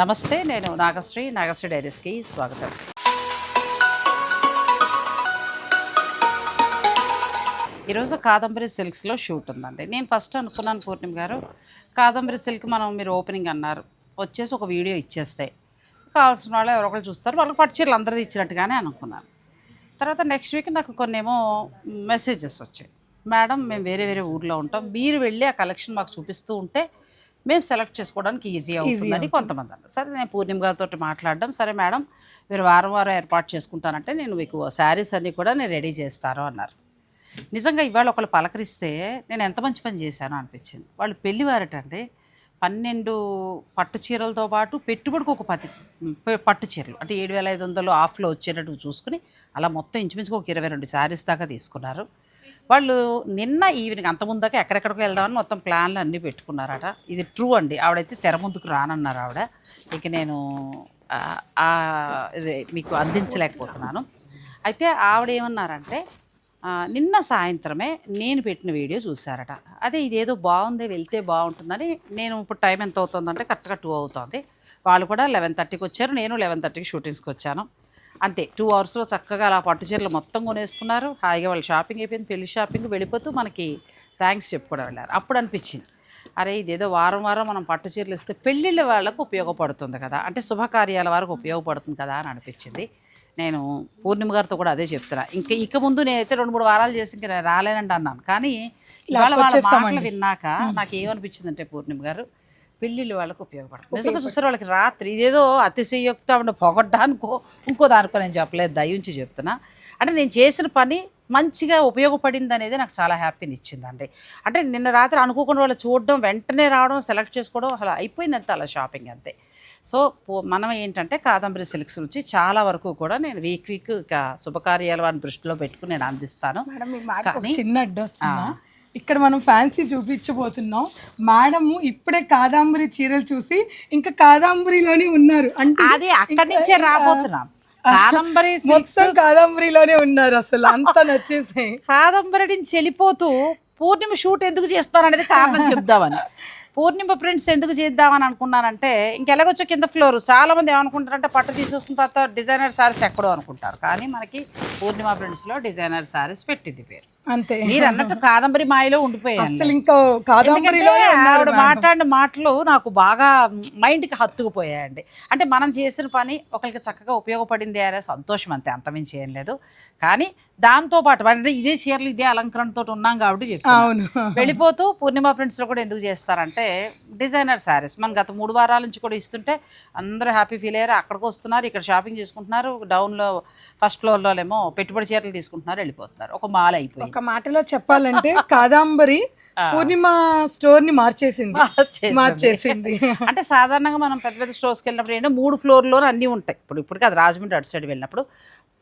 నమస్తే నేను నాగశ్రీ నాగశ్రీ డైరీస్కి స్వాగతం. ఈరోజు కాదంబరి సిల్క్స్లో షూట్ ఉందండి. నేను ఫస్ట్ అనుకున్నాను పూర్ణిమ గారు కాదంబరి సిల్క్ మనం మీరు ఓపెనింగ్ అన్నారు వచ్చేసి ఒక వీడియో ఇచ్చేస్తే. కావాల్సిన వాళ్ళు ఎవరో ఒకరు చూస్తారు వాళ్ళకి పట్టు చీరలు అందరిది ఇచ్చినట్టుగానే అనుకున్నాను. తర్వాత నెక్స్ట్ వీక్ నాకు కొన్ని ఏమో మెసేజెస్ వచ్చాయి. మేడం మేము వేరే వేరే ఊర్లో ఉంటాం మీరు వెళ్ళి ఆ కలెక్షన్ మాకు చూపిస్తూ ఉంటే మేము సెలెక్ట్ చేసుకోవడానికి ఈజీ అవుతుందని కొంతమంది అన్నారు. సరే నేను పూర్ణిమ గారితో మాట్లాడడం. సరే మేడం మీరు వారం వారం ఏర్పాటు చేసుకుంటానంటే నేను మీకు శారీస్ అన్నీ కూడా నేను రెడీ చేస్తాను అన్నారు. నిజంగా ఇవాళ ఒకళ్ళు పలకరిస్తే నేను ఎంత మంచి పని చేశానో అనిపించింది. వాళ్ళు పెళ్ళివారటండి పన్నెండు పట్టు చీరలతో పాటు పెట్టుబడికి ఒక పది పట్టు చీరలు. అంటే ఏడు వేల ఐదు వందలు ఆఫ్లో వచ్చేటట్టు చూసుకుని అలా మొత్తం ఇంచుమించుగా ఒక ఇరవై రెండు శారీస్ దాకా తీసుకున్నారు. వాళ్ళు నిన్న ఈవినింగ్ అంత ముందాక ఎక్కడెక్కడికి వెళ్దామని మొత్తం ప్లాన్లు అన్నీ పెట్టుకున్నారట. ఇది ట్రూ అండి. ఆవిడైతే తెర ముందుకు రానన్నారు ఆవిడ. ఇక నేను ఇది మీకు అందించలేకపోతున్నాను. అయితే ఆవిడ ఏమన్నారంటే నిన్న సాయంత్రమే నేను పెట్టిన వీడియో చూశారట. అదే ఇదేదో బాగుంది వెళ్తే బాగుంటుందని నేను ఇప్పుడు టైం ఎంత అవుతుందంటే కరెక్ట్గా టూ అవుతుంది. వాళ్ళు కూడా లెవెన్ థర్టీకి వచ్చారు నేను లెవెన్ థర్టీకి షూటింగ్స్కి వచ్చాను. అంతే టూ అవర్స్లో చక్కగా అలా పట్టు చీరలు మొత్తం కొనేసుకున్నారు. హాయిగా వాళ్ళు షాపింగ్ అయిపోయింది పెళ్ళి షాపింగ్ వెళ్ళిపోతూ మనకి థ్యాంక్స్ చెప్పుకోవడం వెళ్ళారు. అప్పుడు అనిపించింది అరే ఇదేదో వారం వారం మనం పట్టు చీరలు ఇస్తే పెళ్ళిళ్ళ వాళ్ళకు ఉపయోగపడుతుంది కదా అంటే శుభకార్యాల వరకు ఉపయోగపడుతుంది కదా అని అనిపించింది. నేను పూర్ణిమ గారితో కూడా అదే చెప్తున్నా. ఇంకా ఇక ముందు నేనైతే రెండు మూడు వారాలు చేసి ఇంకా రాలేనండి అన్నాను. కానీ ఇవాళ వాళ్ళ మాటలు విన్నాక నాకు ఏమనిపించిందంటే పూర్ణిమ గారు పెళ్ళిళ్ళు వాళ్ళకి ఉపయోగపడుతుంది నిజంగా చూసారు వాళ్ళకి రాత్రి ఇదేదో అతిశయోక్త పొగడ్డానికో ఇంకో దానికో నేను చెప్పలేదు దయించి చెప్తున్నా. అంటే నేను చేసిన పని మంచిగా ఉపయోగపడింది అనేది నాకు చాలా హ్యాపీని ఇచ్చిందండి అంటే నిన్న రాత్రి అనుకోకుండా వాళ్ళు చూడడం వెంటనే రావడం సెలెక్ట్ చేసుకోవడం అలా అయిపోయింది అంతే అలా షాపింగ్ అంతే. సో పో- మనం ఏంటంటే కాదంబరి సిల్క్స్ నుంచి చాలా వరకు కూడా నేను వీక్ వీక్ ఇక శుభకార్యాల వారిని దృష్టిలో పెట్టుకుని నేను అందిస్తాను. చిన్న అడ్డు వస్తుందా? ఇక్కడ మనం ఫ్యాన్సీ చూపించబోతున్నాం. మేడం ఇప్పుడే కాదాంబరి చీరలు చూసి ఇంకా కాదాంబరిలోనే ఉన్నారు. అంటే అది అక్కడి నుంచే రాబోతున్నాం. కాదంబరి మొత్తం కాదాంబరిలోనే ఉన్నారు అసలు. అంత నచ్చేసాయి. కాదంబరి నుంచి వెళ్ళిపోతూ పూర్ణిమ షూట్ ఎందుకు చేస్తాననేది కారణం చెప్దామని. పూర్ణిమ ప్రింట్స్ ఎందుకు చేద్దామని అనుకున్నానంటే ఇంకెలాగొచ్చో కింద ఫ్లోర్ చాలా మంది ఏమనుకుంటారంటే పట్టు తీసేసిన తర్వాత డిజైనర్ సారీస్ ఎక్కడో అనుకుంటారు. కానీ మనకి పూర్ణిమ ప్రింట్స్లో డిజైనర్ సారీస్ పెట్టింది పేరు. అంతే. మీరు అన్నట్టు కాదంబరి మాయలో ఉండిపోయాను. అసలు ఇంకా ఉన్నారు ఆవిడ మాట్లాడిన మాటలు నాకు బాగా మైండ్కి హత్తుకుపోయాయండి. అంటే మనం చేసిన పని ఒకరికి చక్కగా ఉపయోగపడింది అనే సంతోషం అంతే అంతమించి ఏం లేదు. కానీ దాంతో పాటు అంటే ఇదే చీరలు ఇదే అలంకరణతో ఉన్నాం కాబట్టి అవును. వెళ్ళిపోతూ పూర్ణిమ ప్రింట్స్లో కూడా ఎందుకు చేస్తారంటే డిజైనర్ శారీస్. మనం గత మూడు వారాల నుంచి కూడా ఇస్తుంటే అందరూ హ్యాపీ ఫీల్ అయ్యారు. అక్కడికి వస్తున్నారు ఇక్కడ షాపింగ్ చేసుకుంటున్నారు డౌన్లో ఫస్ట్ ఫ్లోర్లో ఏమో పెట్టుబడి చీరలు తీసుకుంటున్నారు వెళ్ళిపోతున్నారు. ఒక మాల అయిపోయింది. ఒక మాటలో చెప్పాలంటే కాదాంబరి పూర్ణిమ స్టోర్ని మార్చేసింది. మార్చేసింది. అంటే సాధారణంగా మనం పెద్ద పెద్ద స్టోర్స్కి వెళ్ళినప్పుడు ఏంటంటే మూడు ఫ్లోర్లోనే అన్నీ ఉంటాయి. ఇప్పుడు ఇప్పుడు కాదు రాజమండ్రి అటు సైడ్ వెళ్ళినప్పుడు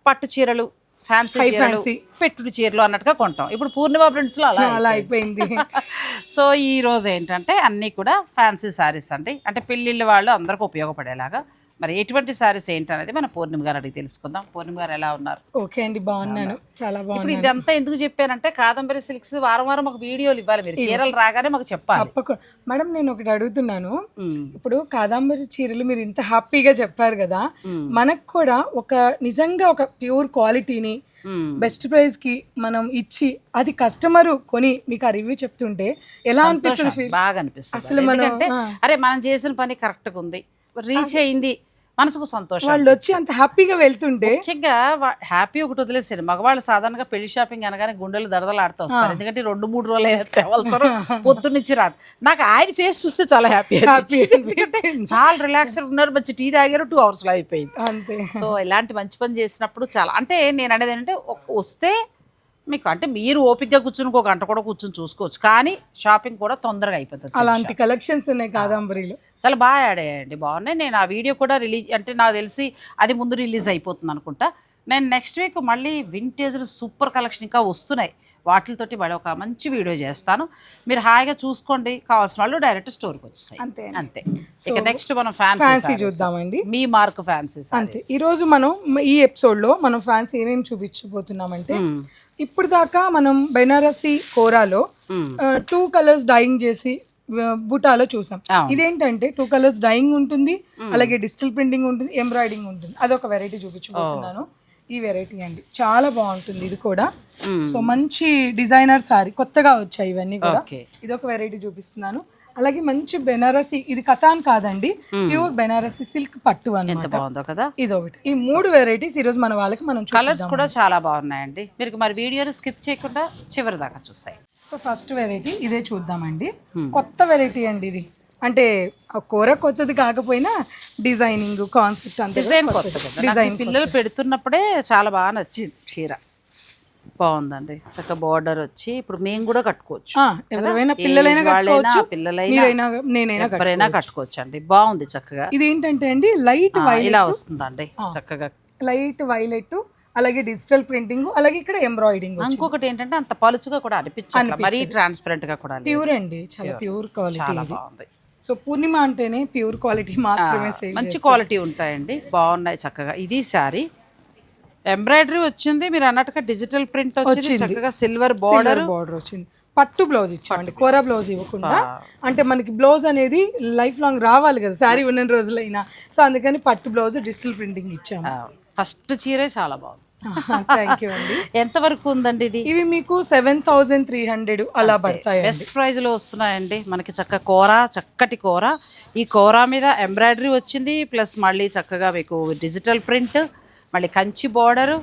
పట్టు చీరలు ఫ్యాన్సీ చీరలు. పెట్టుడు చీరలు అన్నట్టుగా కొంటాం. ఇప్పుడు పూర్ణిమ ప్రింట్స్లో అలా అలా అయిపోయింది. అయిపోయింది. సో ఈ రోజు ఏంటంటే అన్నీ కూడా ఫ్యాన్సీ శారీస్ అండి. అంటే పెళ్ళిళ్ళ వాళ్ళు అందరికీ ఉపయోగపడేలాగా మరి ఎటువంటి శారీస్ ఏంటనేది మనం పూర్ణిమ గారు అడిగి తెలుసుకుందాం. పూర్ణిమ గారు ఎలా ఉన్నారు? ఓకే అండి బాగున్నాను. చాలా ఇప్పుడు బాగున్నాను. ఇదంతా ఎందుకు చెప్పానంటే కాదంబరి సిల్క్స్ వారం వారం మాకు వీడియోలు ఇవ్వాలి మీరు. చీరలు రాగానే మాకు చెప్పాలి. తప్పకుండా మేడం నేను ఒకటి అడుగుతున్నాను. ఇప్పుడు కాదాంబరి చీరలు మీరు ఇంత హ్యాపీగా చెప్పారు కదా మనకు కూడా ఒక నిజంగా ఒక ప్యూర్ క్వాలిటీని. బెస్ట్ ప్రైస్కి మనం ఇచ్చి అది కస్టమర్ కొని మీకు ఆ రివ్యూ చెప్తుంటే ఎలా అనిపిస్తుంది బాగా అనిపిస్తుంది. అసలు మనం-. అరే మనం చేసిన పని కరెక్ట్గా ఉంది. రీచ్ అయింది. మనసుకు సంతోషం వాళ్ళు వచ్చి అంత హ్యాపీగా వెళ్తుంటే ముఖ్యంగా హ్యాపీ ఒకటి వదిలేసారు మగవాళ్ళు సాధారణంగా పెళ్ళి షాపింగ్ అనగానే గుండెలు దడదలాడుతూ వస్తారు. ఎందుకంటే రెండు మూడు రోజులు తెవలసరు పొద్దున్నుంచి రాదు నాకు ఆయన ఫేస్ చూస్తే చాలా హ్యాపీ చాలా రిలాక్స్డ్ ఉన్నారు. మంచి టీ తాగారు టూ అవర్స్లో అయిపోయింది. అంతే. సో ఇలాంటి మంచి పని చేసినప్పుడు చాలా అంటే నేను అనేది ఏంటంటే వస్తే మీకు అంటే మీరు ఓపికగా కూర్చుని ఒక గంట కూడా కూర్చొని చూసుకోవచ్చు. కానీ షాపింగ్ కూడా తొందరగా అయిపోతుంది అలాంటి కలెక్షన్స్ ఉన్నాయి కాదాంబరిలో. చాలా బాగా యాడ్ అయ్యాయండి బాగున్నాయి. నేను ఆ వీడియో కూడా రిలీజ్ అంటే నాకు తెలిసి అది ముందు రిలీజ్ అయిపోతుంది అనుకుంటా. నేను నెక్స్ట్ వీక్ మళ్ళీ వింటేజ్లు సూపర్ కలెక్షన్ ఇంకా వస్తున్నాయి. వాటితోటి మళ్ళీ ఒక మంచి వీడియో చేస్తాను. మీరు హాయిగా చూసుకోండి. కావాల్సిన వాళ్ళు డైరెక్ట్ స్టోర్కి వచ్చేసాయి. అంతే అంతే. ఇక నెక్స్ట్ మనం ఫ్యాన్సీ చూద్దామండి. మీ మార్క్ ఫ్యాన్సీ అంతే. ఈ రోజు మనం ఈ ఎపిసోడ్లో మనం ఫ్యాన్స్ ఏమేమి చూపించబోతున్నామంటే ఇప్పుడు దాకా మనం బెనారసి కోరాలో టూ కలర్స్ డైయింగ్ చేసి బుటాలో చూసాం. ఇదేంటంటే టూ కలర్స్ డైయింగ్ ఉంటుంది అలాగే డిజిటల్ ప్రింటింగ్ ఉంటుంది ఎంబ్రాయిడింగ్ ఉంటుంది. అదొక వెరైటీ చూపించబోతున్నాను. ఈ వెరైటీ అండి. చాలా బాగుంటుంది ఇది కూడా. సో మంచి డిజైనర్ సారీ కొత్తగా వచ్చాయి ఇవన్నీ కూడా. ఇది ఒక వెరైటీ చూపిస్తున్నాను. అలాగే మంచి బెనారసి ఇది కథాన్ కాదండి. ప్యూర్ బెనారసి సిల్క్ పట్టు ఎంత బాగుందో కదా. ఇది ఒకటి. ఈ మూడు వెరైటీస్ ఈ రోజు మన వాళ్ళకి మనం కలర్స్ కూడా చాలా బాగున్నాయండి. మీరు మరి వీడియోని స్కిప్ చేయకుండా చివరి దాకా చూసాయి సో ఫస్ట్ వెరైటీ ఇదే చూద్దామండి. కొత్త వెరైటీ అండి ఇది. అంటే ఆ కూర కొత్తది కాకపోయినా డిజైనింగ్ కాన్సెప్ట్ అంతే డిజైన్ కొత్త కదా నాకు ఈ పిల్లలు పెడుతున్నప్పుడే చాలా బాగా నచ్చింది చీర. బాగుందండి. చక్కగా బార్డర్ వచ్చి ఇప్పుడు మేము కూడా కట్టుకోవచ్చు. ఎవరైనా పిల్లలైనా కట్టుకోవచ్చు. పిల్లలైనా నేనైనా. ఎవరైనా కట్టుకోవచ్చు. అండి బాగుంది చక్కగా. ఇది ఏంటంటే అండి లైట్ ఇలా వస్తుందండి చక్కగా. లైట్ వైలెట్ అలాగే డిజిటల్ ప్రింటింగ్ అలాగే ఇక్కడ ఎంబ్రాయిడింగ్ ఇంకొకటి ఏంటంటే అంత పలుచుగా కూడా అనిపించట్లా. మరీ ట్రాన్స్పరెంట్గా కూడా. ప్యూర్ అండి చాలా ప్యూర్. క్వాలిటీ చాలా బాగుంది. సో పూర్ణిమ అంటేనే ప్యూర్ క్వాలిటీ మాత్రమే సేల్ మంచి క్వాలిటీ ఉంటాయండి. బాగున్నాయి చక్కగా. ఇది శారీ. ఎంబ్రాయిడరీ వచ్చింది. మీరు అన్నట్టుగా డిజిటల్ ప్రింట్ వచ్చింది. చక్కగా సిల్వర్ బార్డర్ బార్డర్ వచ్చింది. పట్టు బ్లౌజ్ ఇచ్చామండి కూర బ్లౌజ్ ఇవ్వకుండా. అంటే మనకి బ్లౌజ్ అనేది లైఫ్ లాంగ్ రావాలి కదా శారీ ఉన్న రోజులైనా. సో అందుకని పట్టు బ్లౌజ్ డిజిటల్ ప్రింటింగ్ ఇచ్చాము. ఫస్ట్ చీరే చాలా బాగుంది. థ్యాంక్ యూ అండి. ఎంత వరకు ఉందండి ఇది? ఇవి మీకు సెవెన్ థౌజండ్ త్రీ హండ్రెడ్ అలా పడతాయి బెస్ట్ ప్రైజ్లో వస్తున్నాయండి. మనకి చక్క కూర చక్కటి కూర. ఈ కూర మీద ఎంబ్రాయిడరీ వచ్చింది ప్లస్ మళ్ళీ చక్కగా మీకు డిజిటల్ ప్రింట్ మళ్ళీ కంచి బార్డర్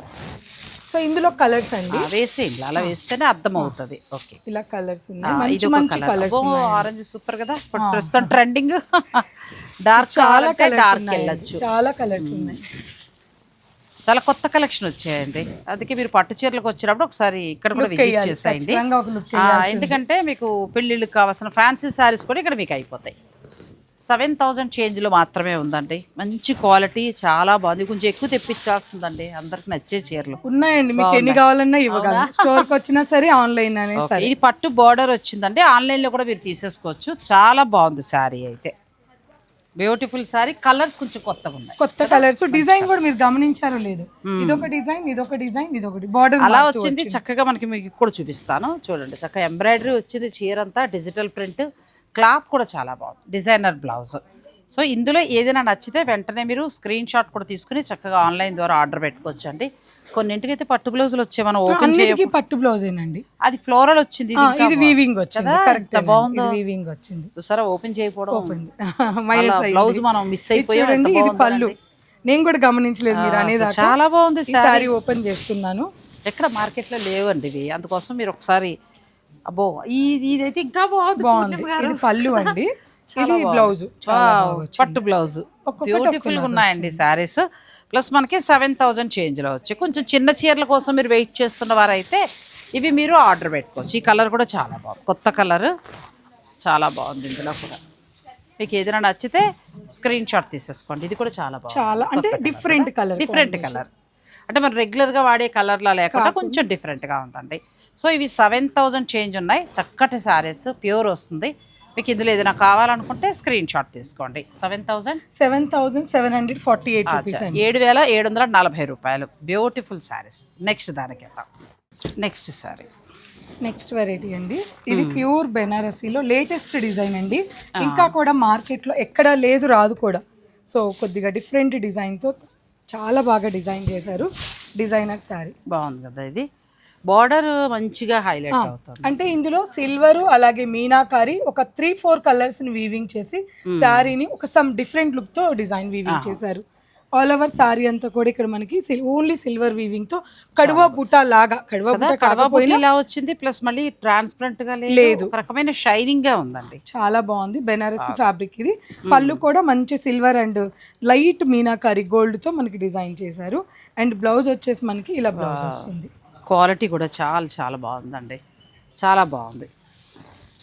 సో ఇందులో కలర్స్ అండి. వేసేయండి. అలా వేస్తేనే అర్థం అవుతుంది ఓకే ఇలా కలర్స్ ఉన్నాయి. ఆరెంజ్ సూపర్ కదా. ఇప్పుడు ప్రస్తుతం ట్రెండింగ్ డార్క్ చాలా డార్క్ వెళ్ళొచ్చు. చాలా కలర్స్ ఉన్నాయి. చాలా కొత్త కలెక్షన్ వచ్చాయండి. అందుకే మీరు పట్టు చీరలకు వచ్చినప్పుడు ఒకసారి ఇక్కడ కూడా విజిట్. చేసేయండి. ఎందుకంటే మీకు పెళ్ళిళ్ళకి కావాల్సిన ఫ్యాన్సీ శారీస్ కూడా ఇక్కడ మీకు అయిపోతాయి. సెవెన్ థౌజండ్ చేంజ్లో మాత్రమే ఉందండి. మంచి క్వాలిటీ చాలా బాగుంది. కొంచెం ఎక్కువ తెప్పించాల్సిందండి. అందరికి నచ్చే చీరలు. ఉన్నాయండి. మీకు ఎన్ని కావాలన్నా ఇవ్వగలం స్టోర్కి వచ్చినా సరే ఆన్లైన్ అనే ఓకే, ఇది పట్టు బార్డర్ వచ్చిందండి. ఆన్లైన్లో కూడా మీరు తీసేసుకోవచ్చు. చాలా బాగుంది శారీ అయితే. బ్యూటిఫుల్ శారీ కలర్స్ కొంచెం కొత్తగా ఉన్నాయి. కొత్త కలర్స్. డిజైన్ కూడా మీరు గమనించారో లేదు. ఇదొక డిజైన్ ఇదొక డిజైన్ ఇదొకటి బార్డర్ అలా వచ్చింది. చక్కగా మనకి మీకు కూడా చూపిస్తాను. చూడండి చక్కగా ఎంబ్రాయిడరీ వచ్చింది చీర అంతా డిజిటల్ ప్రింట్ క్లాత్ కూడా చాలా బాగుంది. డిజైనర్ బ్లౌజ్ సో ఇందులో ఏదైనా నచ్చితే వెంటనే మీరు స్క్రీన్ షాట్ కూడా తీసుకుని చక్కగా ఆన్లైన్ ద్వారా ఆర్డర్ పెట్టుకోవచ్చు అండి కొన్నింటికి అయితే పట్టు బ్లౌజులు వచ్చే మనం ఓపెన్ చేయ పట్టు బ్లౌజేనండి. అది ఫ్లోరల్ వచ్చింది ఇది ఇది. వీవింగ్ వచ్చింది? కరెక్ట్ బాగుందో? వీవింగ్ వచ్చింది. చూసారా? ఓపెన్ చేయకపోవడం అలా బ్లౌజ్ మనం మిస్ అయిపోయాం ఎంత చూడండి ఇది పళ్ళు. నేను కూడా గమనించలేదు మీరు అనేది చాలా బాగుంది సారీ ఓపెన్ చేస్తున్నాను. ఎక్కడ మార్కెట్లో లేవండి ఇవి. అందుకోసం మీరు ఒకసారి అబ్బో ఈ ఇదైతే ఇంకా బాగుంది బాగుంది. ఇది పళ్ళు అండి. ఇది బ్లౌజ్. పట్టు బ్లౌజ్. బ్యూటిఫుల్గా ఉన్నాయండి శారీస్ ప్లస్ మనకి సెవెన్ థౌజండ్ చేంజ్లో వచ్చి కొంచెం చిన్న చీరల కోసం మీరు వెయిట్ చేస్తున్న వారైతే ఇవి మీరు ఆర్డర్ పెట్టుకోవచ్చు. ఈ కలర్ కూడా చాలా బాగుంది. కొత్త కలర్ చాలా బాగుంది ఇందులో కూడా. మీకు ఏదైనా నచ్చితే స్క్రీన్ షాట్ తీసేసుకోండి. ఇది కూడా చాలా బాగుంది. చాలా అంటే డిఫరెంట్ కలర్ డిఫరెంట్ కలర్ అంటే మనం రెగ్యులర్గా వాడే కలర్లా లేకుండా కొంచెం డిఫరెంట్గా ఉందండి. సో ఇవి సెవెన్ థౌజండ్ చేంజ్ ఉన్నాయి. చక్కటి శారీస్ ప్యూర్ వస్తుంది. మీకు ఇందులో ఏదైనా కావాలనుకుంటే స్క్రీన్ షాట్ తీసుకోండి. Seven thousand seven thousand seven hundred forty eight rupees ఏడు వేల ఏడు వందల నలభై రూపాయలు. బ్యూటిఫుల్ శారీస్ నెక్స్ట్ దానికి నెక్స్ట్ శారీ నెక్స్ట్ వెరైటీ అండి. ఇది ప్యూర్ బెనారసీలో లేటెస్ట్ డిజైన్ అండి. ఇంకా కూడా మార్కెట్లో ఎక్కడా లేదు రాదు కూడా. సో కొద్దిగా డిఫరెంట్ డిజైన్తో చాలా బాగా డిజైన్ చేశారు. డిజైనర్ శారీ బాగుంది కదా ఇది. బార్డర్ మంచిగా హైలైట్ అవుతుంది. అంటే ఇందులో సిల్వర్ అలాగే మీనాకారి ఒక త్రీ ఫోర్ కలర్స్ని వీవింగ్ చేసి శారీని ఒక సమ్ డిఫరెంట్ లుక్తో డిజైన్ వీవింగ్ చేశారు. ఆల్ ఓవర్ శారీ అంతా కూడా ఇక్కడ మనకి ఓన్లీ సిల్వర్ వీవింగ్తో కడువా బుటా లాగా కడువా బుటా కడవా కాకపోయినా ఇలా వచ్చింది ప్లస్ మళ్ళీ ట్రాన్స్పరెంట్గా లేదు. రకమైన షైనింగ్గా ఉందండి. చాలా బాగుంది. బెనారసి ఫ్యాబ్రిక్ ఇది. పళ్ళు కూడా మంచి సిల్వర్ అండ్ లైట్ మీనాకారి గోల్డ్తో మనకి డిజైన్ చేశారు. అండ్ బ్లౌజ్ వచ్చేసి మనకి ఇలా బ్లౌజ్ వస్తుంది. క్వాలిటీ కూడా చాలా చాలా బాగుందండి. చాలా బాగుంది.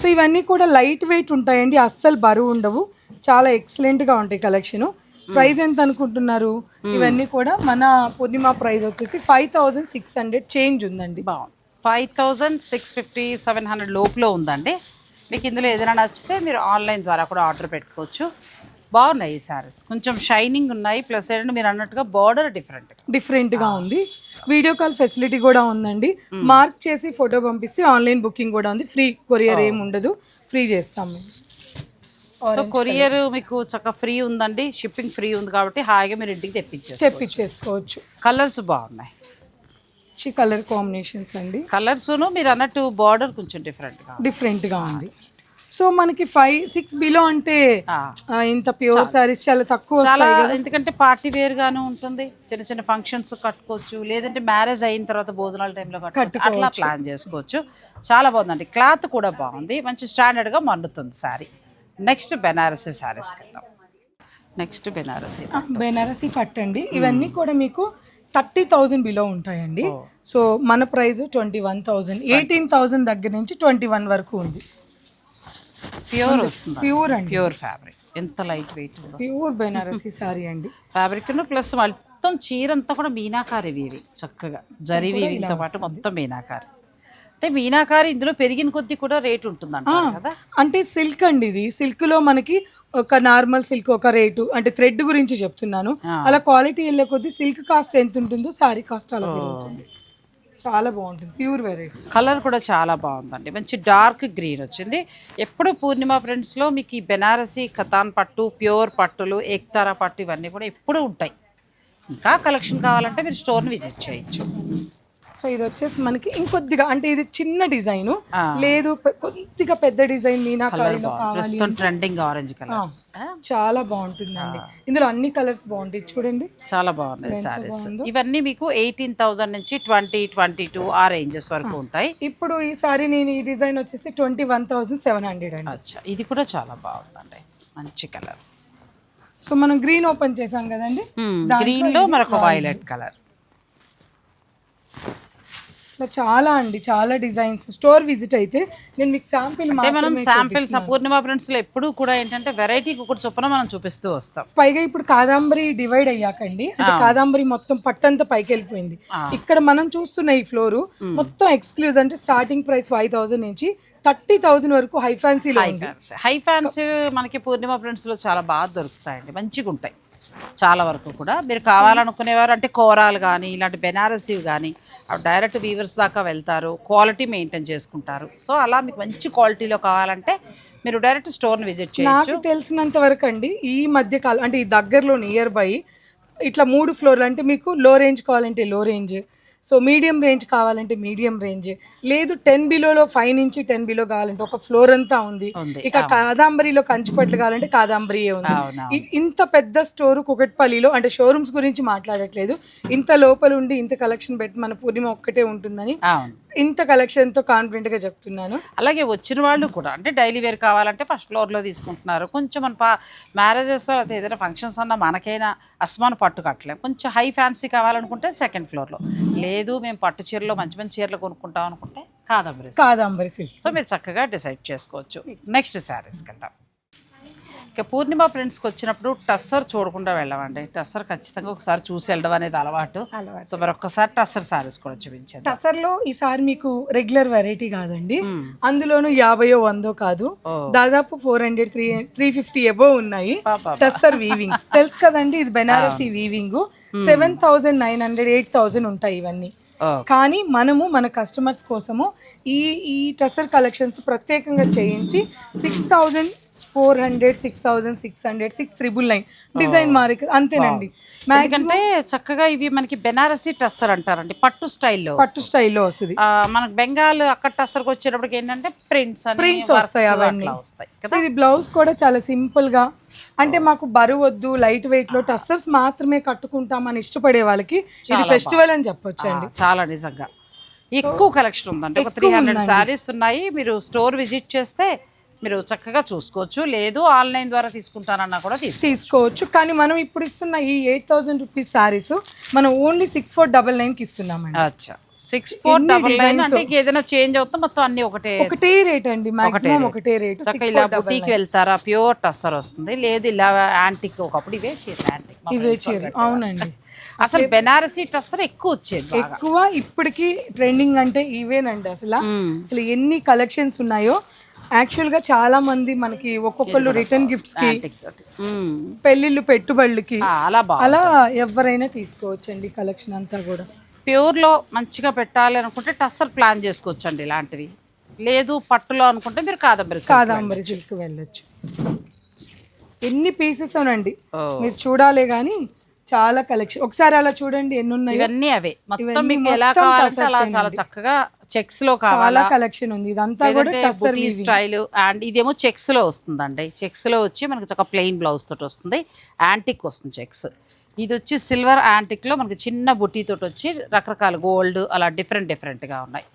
సో ఇవన్నీ కూడా లైట్ వెయిట్ ఉంటాయండి. అస్సలు బరువు ఉండవు. చాలా ఎక్సలెంట్గా ఉంటాయి కలెక్షన్ ప్రైస్ ఎంత అనుకుంటున్నారు? ఇవన్నీ కూడా మన పూర్ణిమ ప్రైస్ వచ్చేసి five thousand six hundred change ఉందండి. బాగుంది. Five thousand six fifty seven hundred లోపులో ఉందండి. మీకు ఇందులో ఏదైనా నచ్చితే మీరు ఆన్లైన్ ద్వారా కూడా ఆర్డర్ పెట్టుకోవచ్చు. బాగున్నాయి ఈ సారీస్ కొంచెం షైనింగ్ ఉన్నాయి ప్లస్ ఏంటంటే మీరు అన్నట్టుగా బార్డర్ డిఫరెంట్. డిఫరెంట్గా ఉంది. వీడియో కాల్ ఫెసిలిటీ కూడా ఉందండి. మార్క్ చేసి ఫోటో పంపిస్తే ఆన్లైన్ బుకింగ్ కూడా ఉంది. ఫ్రీ కొరియర్ ఏమి ఉండదు. ఫ్రీ చేస్తాం మేము. సో కొరియర్ మీకు చక్కగా ఫ్రీ ఉందండి. షిప్పింగ్ ఫ్రీ ఉంది కాబట్టి హాయిగా మీరు ఇంటికి తెప్పించేస్తారు తెప్పించేసుకోవచ్చు. కలర్స్ బాగున్నాయి. కలర్ కాంబినేషన్స్ అండి. కలర్స్ను మీరు అన్నట్టు బార్డర్ కొంచెం డిఫరెంట్గా డిఫరెంట్గా ఉంది. సో మనకి ఫైవ్ సిక్స్ బిలో అంటే ఇంత ప్యూర్ సారీస్ చాలా తక్కువ చాలా ఎందుకంటే పార్టీ వేర్ గాను ఉంటుంది. చిన్న చిన్న ఫంక్షన్స్ కట్టుకోవచ్చు. లేదంటే మ్యారేజ్ అయిన తర్వాత భోజనాల టైంలో కట్టుకోవచ్చు. అట్లా ప్లాన్ చేసుకోవచ్చు. చాలా బాగుందండి. క్లాత్ కూడా బాగుంది. మంచి స్టాండర్డ్గా మన్నుతుంది శారీ నెక్స్ట్ బెనారసీ శారీస్ కింద. నెక్స్ట్ బెనారసీ బెనారసి పట్టు. అండి. ఇవన్నీ కూడా మీకు థర్టీ థౌజండ్ బిలో ఉంటాయండి. సో మన price twenty one thousand eighteen thousand దగ్గర నుంచి ట్వంటీ వన్ వరకు ఉంది. ప్యూర్ వస్తుంది. ప్యూర్ అండి. ప్యూర్ ఫ్యాబ్రిక్ ఎంత light weight pure Banarasi sari అండి. ఫ్యాబ్రిక్ ప్లస్ మొత్తం చీర అంతా కూడా మీనాకారి వీవి చక్కగా. జరి వీవితో పాటు మొత్తం మీనాకారి. అంటే మీనాకారి ఇందులో పెరిగిన కొద్దీ కూడా రేట్ ఉంటుంది అంటారు కదా? అంటే సిల్క్ అండి ఇది. సిల్క్లో మనకి ఒక నార్మల్ సిల్క్ ఒక రేటు అంటే థ్రెడ్ గురించి చెప్తున్నాను. అలా క్వాలిటీ వెళ్ళే కొద్దీ సిల్క్ కాస్ట్ ఎంత ఉంటుందో సారీ కాస్ట్ అలా పెరుగుతుంది. చాలా బాగుంటుంది. Pure variety. కలర్ కూడా చాలా బాగుందండి. మంచి డార్క్ గ్రీన్ వచ్చింది. ఎప్పుడు పూర్ణిమ ఫ్రెండ్స్లో మీకు ఈ బెనారసి కథాన్ పట్టు ప్యూర్ పట్టులు ఏక్తారా పట్టు ఇవన్నీ కూడా ఎప్పుడూ ఉంటాయి. ఇంకా కలెక్షన్ కావాలంటే మీరు స్టోర్ని విజిట్ చేయొచ్చు. సో ఇది వచ్చేసి మనకి ఇంకొద్దిగా అంటే ఇది చిన్న డిజైన్. లేదు కొద్దిగా పెద్ద డిజైన్ కావాలి ప్రస్తుతం ట్రెండింగ్ ఆరెంజ్ కలర్ చాలా బాగుంటుందండి. ఇందులో అన్ని కలర్స్ బాగుంటాయి. చూడండి. చాలా బాగున్నాయి సారీస్ ఇవన్నీ మీకు ఎయిటీన్ థౌజండ్ నుంచి ట్వంటీ ట్వంటీ టూ ఆ రేంజెస్ వరకు ఉంటాయి. ఇప్పుడు ఈ సారీ నేను ఈ డిజైన్ వచ్చేసి twenty one thousand seven hundred అండి. అచ్చా. ఇది కూడా చాలా బాగుందండి. మంచి కలర్ సో మనం గ్రీన్ ఓపెన్ చేసాం కదండి. గ్రీన్లో మరొక వైలెట్ కలర్ ఇట్లా చాలా అండి చాలా డిజైన్స్. స్టోర్ విజిట్ అయితే నేను మీకు శాంపిల్ మనం శాంపిల్స్ పూర్ణిమ ఫ్రెండ్స్లో ఎప్పుడు కూడా ఏంటంటే వెరైటీకి ఒకటి చొప్పున మనం చూపిస్తూ వస్తాం. పైగా ఇప్పుడు కాదాంబరి డివైడ్ అయ్యాకండి. అంటే కాదాంబరి మొత్తం పట్టంతా పైకి వెళ్ళిపోయింది. ఇక్కడ మనం చూస్తున్న ఈ ఫ్లోర్ మొత్తం ఎక్స్క్లూజ్ అంటే స్టార్టింగ్ ప్రైస్ ఫైవ్ థౌసండ్ నుంచి థర్టీ థౌసండ్ వరకు హై ఫ్యాన్సీలో ఉంది. హై ఫ్యాన్సీ మనకి పూర్ణిమ ఫ్రెండ్స్లో చాలా బాగా దొరుకుతాయండి. మంచిగా ఉంటాయి చాలా వరకు కూడా. మీరు కావాలనుకునేవారు అంటే కోరాలు కానీ ఇలాంటి బెనారసీ కానీ డైరెక్ట్ వీవర్స్ దాకా వెళ్తారు. క్వాలిటీ మెయింటైన్ చేసుకుంటారు. సో అలా మీకు మంచి క్వాలిటీలో కావాలంటే మీరు డైరెక్ట్ స్టోర్ని విజిట్ చేయొచ్చు. నాకు తెలిసినంత వరకు అండి ఈ మధ్య కాలం అంటే ఈ దగ్గరలో నియర్ బై ఇట్లా మూడు ఫ్లోర్లు అంటే మీకు లో రేంజ్ కావాలంటే low range so medium range కావాలంటే మీడియం రేంజ్. లేదు టెన్ బిలోలో ఫైవ్ నుంచి టెన్ బిలో కావాలంటే ఒక ఫ్లోర్ అంతా ఉంది. ఇక కాదాంబరిలో కంచిపట్లు కావాలంటే కాదాంబరియే ఉంది. ఇంత పెద్ద స్టోర్ కుకట్పల్లిలో అంటే షోరూమ్స్ గురించి మాట్లాడట్లేదు. ఇంత లోపల ఉండి ఇంత కలెక్షన్ పెట్టి మన పూర్ణిమ ఒక్కటే ఉంటుందని ఇంత కలెక్షన్తో కాన్ఫిడెంట్గా చెప్తున్నాను. అలాగే వచ్చిన వాళ్ళు కూడా అంటే డైలీ వేర్ కావాలంటే ఫస్ట్ ఫ్లోర్లో తీసుకుంటున్నారు. కొంచెం మన పా మ్యారేజెస్ అయితే ఏదైనా ఫంక్షన్స్ అన్నా మనకైనా అస్మాన్ పట్టు కట్టలేం. కొంచెం హై ఫ్యాన్సీ కావాలనుకుంటే సెకండ్ ఫ్లోర్లో. లేదు మేము పట్టు చీరలో మంచి మంచి చీరలు కొనుక్కుంటాం అనుకుంటే కాదంబరి కాదాంబరి సో మీరు చక్కగా డిసైడ్ చేసుకోవచ్చు. నెక్స్ట్ శారీస్కి వెళ్దాం. ఇక పూర్ణిమ ఫ్రెండ్స్కి వచ్చినప్పుడు టస్సర్ చూడకుండా వెళ్ళమండి. టస్సర్ ఖచ్చితంగా ఒకసారి చూసి వెళ్ళడం అనేది అలవాటు. సో మరి ఒక్కసారి టస్సర్ శారీస్ కూడా చూపించండి టసర్లో ఈసారి మీకు రెగ్యులర్ వెరైటీ కాదండి. అందులోను యాభయో వందో కాదు. దాదాపు four hundred three three fifty above ఉన్నాయి. పాపా. టస్సర్ వీవింగ్స్ తెలుసు కదండి ఇది Banarasi weaving seven thousand nine hundred eight thousand ఉంటాయి ఇవన్నీ. ఓ. కానీ మనము మన కస్టమర్స్ కోసము ఈ ఈ టసర్ కలెక్షన్స్ ప్రత్యేకంగా చేయించి six thousand four hundred six thousand six hundred six triple nine. Design మారి అంతేనండి. ఎందుకంటే చక్కగా ఇవి మనకి బెనారసీ టస్సర్ అంటారండి పట్టు స్టైల్లో పట్టు స్టైల్లో వస్తుంది. మనకు బెంగాల్ అక్కడ టస్సర్కి వచ్చేటప్పటికి ఏంటంటే ప్రింట్స్ Prints వస్తాయి అవన్నీ. వస్తాయి ఇది బ్లౌజ్ కూడా చాలా సింపుల్గా అంటే మాకు బరువు వద్దు లైట్ వెయిట్లో టస్సర్స్ మాత్రమే కట్టుకుంటామని ఇష్టపడే వాళ్ళకి ఇది ఫెస్టివల్ అని చెప్పొచ్చు అండి. చాలా నిజంగా. ఎక్కువ కలెక్షన్ ఉందండి ఒక త్రీ హండ్రెడ్ శారీస్ ఉన్నాయి. మీరు స్టోర్ విజిట్ చేస్తే మీరు చక్కగా చూసుకోవచ్చు. లేదు ఆన్లైన్ ద్వారా తీసుకుంటానన్నా కూడా తీసుకో తీసుకోవచ్చు. కానీ మనం ఇప్పుడు ఇస్తున్న ఈ ఎయిట్ థౌసండ్ రూపీస్ శారీస్ మనం ఓన్లీ సిక్స్ ఫోర్ డబల్ నైన్కి ఇస్తున్నామండి. అచ్చా. సిక్స్ ఫోర్ డబల్ నైన్ అంటే ఏదైనా చేంజ్ అవుతా మొత్తం అన్ని ఒకటే ఒకటే రేట్ అండి. మాక్సిమం ఒకటే రేట్ చక్కగా ఇలా బుటీకి వెళ్తారా? ప్యూర్ టస్సర్ వస్తుంది. లేదు ఇలా యాంటిక్ ఒకప్పుడు ఇవే చీర యాంటిక్ ఇవే చీర అవునండి. అసలు బెనారసీ టస్సర్ ఎక్కువ వచ్చేది. ఎక్కువ ఇప్పటికి ట్రెండింగ్ అంటే ఇవేనండి అసలు. అసలు ఎన్ని కలెక్షన్స్ ఉన్నాయో యాక్చువల్గా చాలా మంది మనకి ఒక్కొక్కళ్ళు రిటర్న్ గిఫ్ట్స్కి మ్మ్. పెళ్ళిళ్ళు పెట్టుబడులకి అలా ఎవరైనా తీసుకోవచ్చండి కలెక్షన్ అంతా కూడా. ప్యూర్లో మంచిగా పెట్టాలి అనుకుంటే టస్సర్ ప్లాన్ చేసుకోవచ్చు అండి ఇలాంటివి. లేదు పట్టులో అనుకుంటే మీరు కాదంబరి కాదాంబరి సిల్క్ వెళ్ళొచ్చు. ఎన్ని పీసెస్ అనండి. ఓ. మీరు చూడాలే కానీ చాలా కలెక్షన్ ఒకసారి అలా చూడండి ఎన్ని ఉన్నాయి ఇవన్నీ అవే. మొత్తం మీకు ఎలా కావాలంటే అలా చాలా చక్కగా చెక్స్లో చాలా కావాలా కలెక్షన్ ఉంది. ఇదంతా కూడా స్టైల్ అండ్ ఇదేమో చెక్స్లో వస్తుందండి. చెక్స్లో వచ్చి మనకి ఒక ప్లెయిన్ బ్లౌజ్ తోటి వస్తుంది. యాంటిక్ వస్తుంది చెక్స్. ఇది వచ్చి సిల్వర్ యాంటిక్లో మనకి చిన్న బుటీ తోటి వచ్చి రకరకాల గోల్డ్ అలా డిఫరెంట్ డిఫరెంట్గా ఉన్నాయి.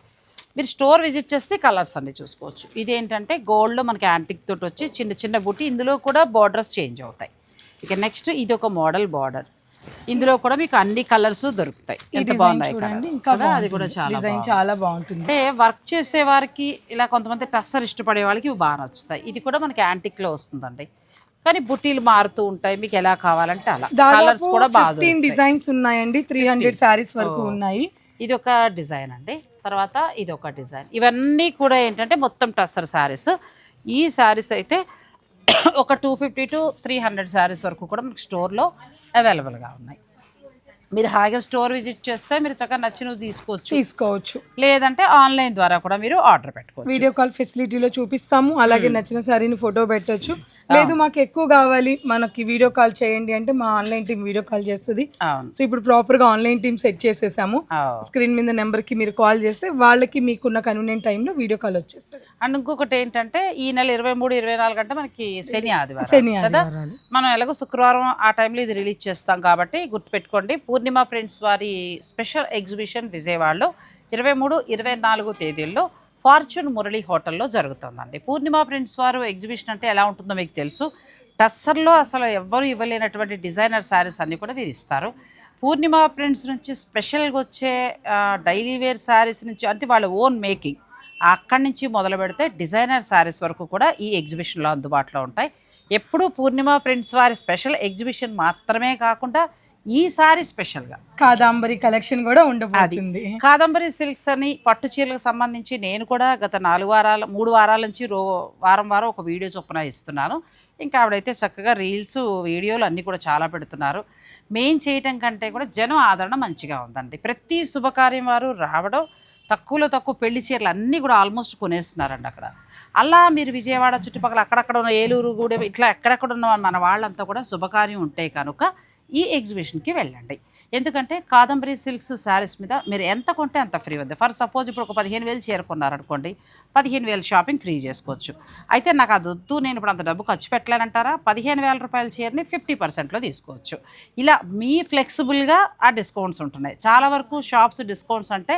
మీరు స్టోర్ విజిట్ చేస్తే కలర్స్ అన్ని చూసుకోవచ్చు. ఇదేంటంటే గోల్డ్లో మనకి యాంటిక్ తోటి వచ్చి చిన్న చిన్న బుట్టి ఇందులో కూడా బార్డర్స్ చేంజ్ అవుతాయి. ఇక నెక్స్ట్ ఇది ఒక మోడల్ బార్డర్. ఇందులో కూడా మీకు అన్ని కలర్స్ దొరుకుతాయి. ఎంత బాగున్నాయి కదా? అది కూడా చాలా డిజైన్ చాలా బాగుంటుంది. అంటే వర్క్ చేసే వారికి ఇలా కొంతమంది టస్సర్ ఇష్టపడే వాళ్ళకి ఇవి బాగా నచ్చుతాయి. ఇది కూడా మనకి యాంటిక్లో వస్తుందండి. కానీ బుట్టీలు మారుతూ ఉంటాయి మీకు ఎలా కావాలంటే అలా. కలర్స్ కూడా బాగా డిజైన్స్ ఉన్నాయండి త్రీ హండ్రెడ్ శారీస్ వరకు ఉన్నాయి. ఇది ఒక డిజైన్ అండి. తర్వాత ఇది ఒక డిజైన్. ఇవన్నీ కూడా ఏంటంటే మొత్తం టస్సర్ శారీస్ ఈ శారీస్ అయితే ఒక two fifty to three hundred saris వరకు కూడా మనకి స్టోర్లో అవైలబుల్గా ఉన్నాయి. మీరు హాయిగా స్టోర్ విజిట్ చేస్తే మీరు చక్కగా నచ్చినవి తీసుకోవచ్చు. తీసుకోవచ్చు. లేదంటే ఆన్లైన్ ద్వారా కూడా మీరు ఆర్డర్ పెట్టుకోవచ్చు. వీడియో కాల్ ఫెసిలిటీలో చూపిస్తాము. అలాగే నచ్చిన శారీని ఫోటో పెట్టొచ్చు. లేదు మాకు ఎక్కువ కావాలి. మనకి వీడియో కాల్ చేయండి అంటే మా ఆన్లైన్ టీం వీడియో కాల్ చేస్తుంది. సో ఇప్పుడు ప్రాపర్గా ఆన్లైన్ టీం సెట్ చేసేసాము. స్క్రీన్ మీద నెంబర్కి మీరు కాల్ చేస్తే వాళ్ళకి మీకున్న కన్వీనియంట్ టైంలో వీడియో కాల్ వచ్చేస్తుంది. అండ్ ఇంకొకటి ఏంటంటే ఈ నెల ఇరవై మూడు ఇరవై నాలుగు అంటే మనకి శని ఆదివారం శని కదా. ఆదివారాలు. మనం ఎలాగో శుక్రవారం ఆ టైంలో ఇది రిలీజ్ చేస్తాం కాబట్టి గుర్తుపెట్టుకోండి. పూర్ణిమ ప్రింట్స్ వారి స్పెషల్ ఎగ్జిబిషన్ విజయవాడలో ఇరవై మూడు ఇరవై నాలుగు తేదీల్లో ఫార్చ్యూన్ మురళి హోటల్లో జరుగుతుందండి. పూర్ణిమ ప్రింట్స్ వారు ఎగ్జిబిషన్ అంటే ఎలా ఉంటుందో మీకు తెలుసు. టస్సర్లో అసలు ఎవ్వరూ ఇవ్వలేనటువంటి డిజైనర్ శారీస్ అన్నీ కూడా వీరు ఇస్తారు పూర్ణిమ ప్రింట్స్ నుంచి స్పెషల్గా వచ్చే డైలీ వేర్ శారీస్ నుంచి అంటే వాళ్ళ ఓన్ మేకింగ్ అక్కడి నుంచి మొదలు పెడితే డిజైనర్ శారీస్ వరకు కూడా ఈ ఎగ్జిబిషన్లో అందుబాటులో ఉంటాయి. ఎప్పుడూ పూర్ణిమ ప్రింట్స్ వారి స్పెషల్ ఎగ్జిబిషన్ మాత్రమే కాకుండా ఈ సారీ స్పెషల్గా కాదాంబరి కలెక్షన్ కూడా ఉండబోతుంది. కాదంబరి సిల్క్స్ అని పట్టు చీరలకు సంబంధించి నేను కూడా గత నాలుగు వారాల మూడు వారాల నుంచి రో వారం వారం ఒక వీడియో చొప్పున ఇస్తున్నాను. ఇంకా ఆవిడైతే చక్కగా రీల్స్ వీడియోలు అన్నీ కూడా చాలా పెడుతున్నారు. మెయిన్ చేయటం కంటే కూడా జనం ఆదరణ మంచిగా ఉందండి. ప్రతి శుభకార్యం వారు రావడం తక్కువలో తక్కువ పెళ్ళి చీరలు అన్నీ కూడా ఆల్మోస్ట్ కొనేస్తున్నారండి అక్కడ. అలా మీరు విజయవాడ చుట్టుపక్కల అక్కడక్కడ ఉన్న ఏలూరు గూడెం ఇట్లా ఎక్కడెక్కడ ఉన్న మన వాళ్ళంతా కూడా శుభకార్యం ఉంటే కనుక ఈ ఎగ్జిబిషన్కి వెళ్ళండి. ఎందుకంటే కాదంబరి సిల్క్స్ శారీస్ మీద మీరు ఎంత కొంటే అంత ఫ్రీ ఉంది. ఫర్ సపోజ్ ఇప్పుడు ఒక పదిహేను వేలు చేరుకున్నారనుకోండి పదిహేను వేలు షాపింగ్ ఫ్రీ చేసుకోవచ్చు. అయితే నాకు అది వద్దు నేను ఇప్పుడు అంత డబ్బు ఖర్చు పెట్టలేనంటారా? పదిహేను వేల రూపాయల చీరని ఫిఫ్టీ పర్సెంట్లో తీసుకోవచ్చు. ఇలా మీ ఫ్లెక్సిబుల్గా ఆ డిస్కౌంట్స్ ఉంటున్నాయి. చాలా వరకు షాప్స్ డిస్కౌంట్స్ అంటే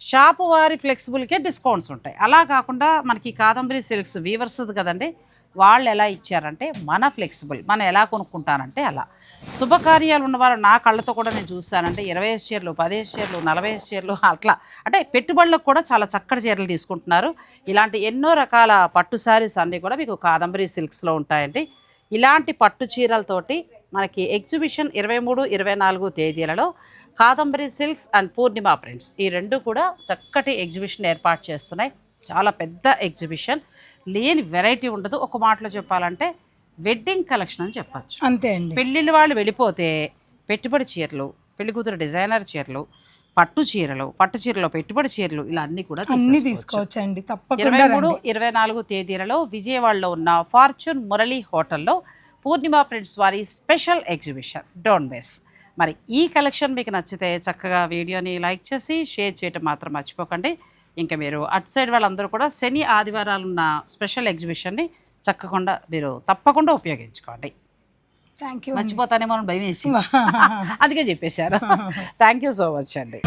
షాపు వారి ఫ్లెక్సిబుల్కే డిస్కౌంట్స్ ఉంటాయి. అలా కాకుండా మనకి కాదంబరి సిల్క్స్ వీవర్స్ది కదండి వాళ్ళు ఎలా ఇచ్చారంటే మన ఫ్లెక్సిబుల్. మనం ఎలా కొనుక్కుంటానంటే అలా. శుభకార్యాలు ఉన్నవారు నా కళ్ళతో కూడా నేను చూస్తానంటే ఇరవై ఐదు చీరలు పదిహేను చీరలు నలభై షేర్లు చీరలు అట్లా. అంటే పెట్టుబడులకు కూడా చాలా చక్కటి చీరలు తీసుకుంటున్నారు. ఇలాంటి ఎన్నో రకాల పట్టు శారీస్ అన్నీ కూడా మీకు కాదంబరి సిల్క్స్లో ఉంటాయండి. ఇలాంటి పట్టు చీరలతోటి మనకి ఎగ్జిబిషన్ ఇరవై మూడు ఇరవై నాలుగు తేదీలలో Kadambari silks and Purnima prints ఈ రెండు కూడా చక్కటి ఎగ్జిబిషన్ ఏర్పాటు చేస్తున్నాయి. చాలా పెద్ద ఎగ్జిబిషన్. లేని వెరైటీ ఉండదు. ఒక మాటలో చెప్పాలంటే వెడ్డింగ్ కలెక్షన్ అని చెప్పచ్చు అంతే అండి పెళ్ళిళ్ళ వాళ్ళు వెళ్ళిపోతే పెట్టుబడి చీరలు పెళ్ళి కూతురు డిజైనర్ చీరలు పట్టు చీరలు పట్టు చీరలో పెట్టుబడి చీరలు ఇలా అన్ని కూడా అన్ని. తీసుకోవచ్చు అండి ఇరవై మూడు. ఇరవై నాలుగు తేదీలలో విజయవాడలో ఉన్న ఫార్చ్యూన్ మురళి హోటల్లో పూర్ణిమ ప్రింట్స్ వారి స్పెషల్ ఎగ్జిబిషన్ డోంట్ మిస్ మరి ఈ కలెక్షన్ మీకు నచ్చితే చక్కగా వీడియోని లైక్ చేసి షేర్ చేయటం మాత్రం మర్చిపోకండి ఇంకా మీరు అటు సైడ్ వాళ్ళందరూ కూడా శని ఆదివారాలు ఉన్న స్పెషల్ ఎగ్జిబిషన్ని చక్కకుండా మీరు తప్పకుండా ఉపయోగించుకోండి. థ్యాంక్ యూ మర్చిపోతానేమో భయం వేసి. అందుకే చెప్పేశారు. థ్యాంక్ యూ సో మచ్ అండి.